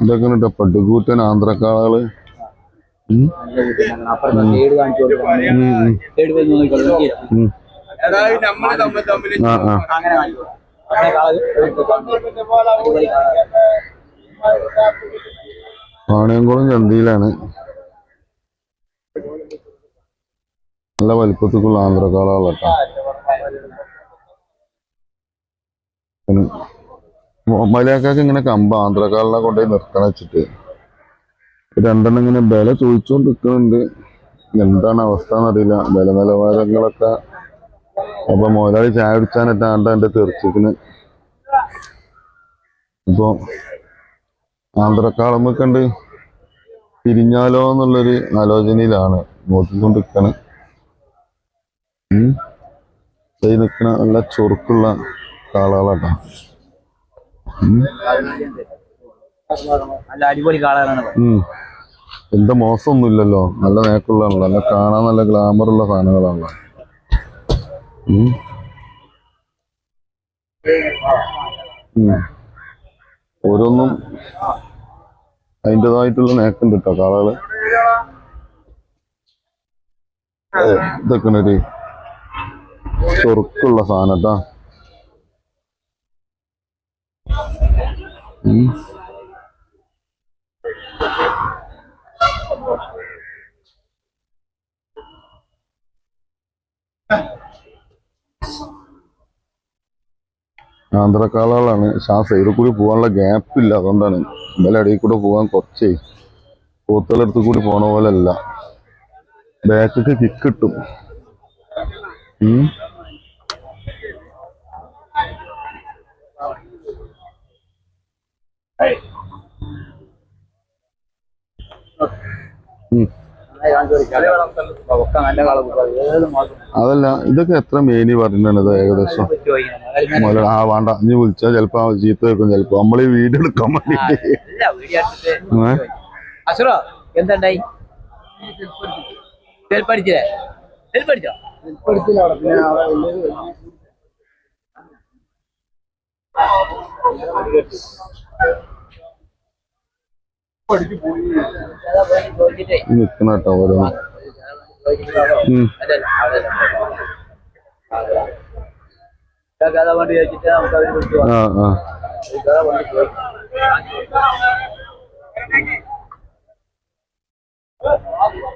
ഇതൊക്കെ പട്ടുകൂറ്റൻ ആന്ധ്രക്കാളകൾ ഉം. അപ്പുറത്തെ സൈഡ് കാണിച്ചു കൊടുക്കണം ഉം, ഉം. സൈഡ് പോയി നോക്കിക്കോളൂ നോക്കിയേ. ഉം. അതായത് നമ്മൾ തമ്മിൽ തമ്മിൽ ആ ആ അങ്ങനെ കാണിച്ചു കൊടുക്കണം. അങ്ങനെ കാൾ അടിപൊളി കാള. വാണിയംകുളം ചന്തയിലാണ് നല്ല വലിപ്പത്തിലുള്ള ആന്ധ്രക്കാളകളാ കേട്ടോ മലയാക്കാക്ക് ഇങ്ങനെ കമ്പ ആന്ധ്രക്കാളിനെ കൊണ്ടുപോയി നിർത്തണ വെച്ചിട്ട്. രണ്ടെണ്ണം ഇങ്ങനെ വില ചോദിച്ചുകൊണ്ട് നിൽക്കുന്നുണ്ട് എന്താണ് അവസ്ഥ എന്നറിയില്ല. വില നിലവാരങ്ങളൊക്കെ. അപ്പൊ മുതലാളി ചായ കുടിച്ചാനിട്ടാണ്ട് എന്റെ തെറിച്ചിക്കണ് ഇപ്പൊ ആന്ധ്രക്കാളമ്മ കണ്ട് തിരിഞ്ഞാലോ എന്നുള്ളൊരു ആലോചനയിലാണ് നോക്കിക്കൊണ്ടിരിക്കണ്. ഉം. നിൽക്കണ നല്ല ചൊറുക്കുള്ള കാളകളാട്ടോ. നല്ല അടിപൊളി കാളകളാണ് എന്ത് എന്താ മോശമൊന്നുമില്ലല്ലോ. നല്ല നേക്കുള്ളതാണല്ലോ നല്ല കാണാൻ നല്ല ഗ്ലാമർ ഉള്ള സാധനങ്ങളാണല്ലോ. ഓരോന്നും അതിന്റെതായിട്ടുള്ള നേക്കുണ്ട് കേട്ടോ കാളകൾ. ഇതൊക്കെ ഒരു ചൊറുക്കുള്ള സാധനം കേട്ടാ ആന്ധ്രക്കാളകളാണ് പക്ഷെ സൈഡിൽ കൂടി പോകാനുള്ള ഗ്യാപ്പ് ഇല്ല. അതുകൊണ്ടാണ് ഇന്നലെ ഇടയിൽ കൂടെ പോകാൻ കുറച്ചേ പൂത്തലടുത്ത് കൂടി പോണ പോലെ അല്ല ബാക്കൊക്കെ കിക്ക് കിട്ടും. മാസം അതല്ല ഇതൊക്കെ എത്ര മേനി പറഞ്ഞത് ഏകദേശം? ആ വേണ്ട. ഇനി വിളിച്ചാൽ ചെലപ്പോ ചീത്ത വെക്കും ചെലപ്പോ. നമ്മൾ ഈ വീഡിയോ എടുക്കാൻ വേണ്ടിട്ട് വീഡിയോ എടുത്തിട്ട് ഏ? നിക്കണ കേട്ടോ ഓരോന്ന് ആ ആ.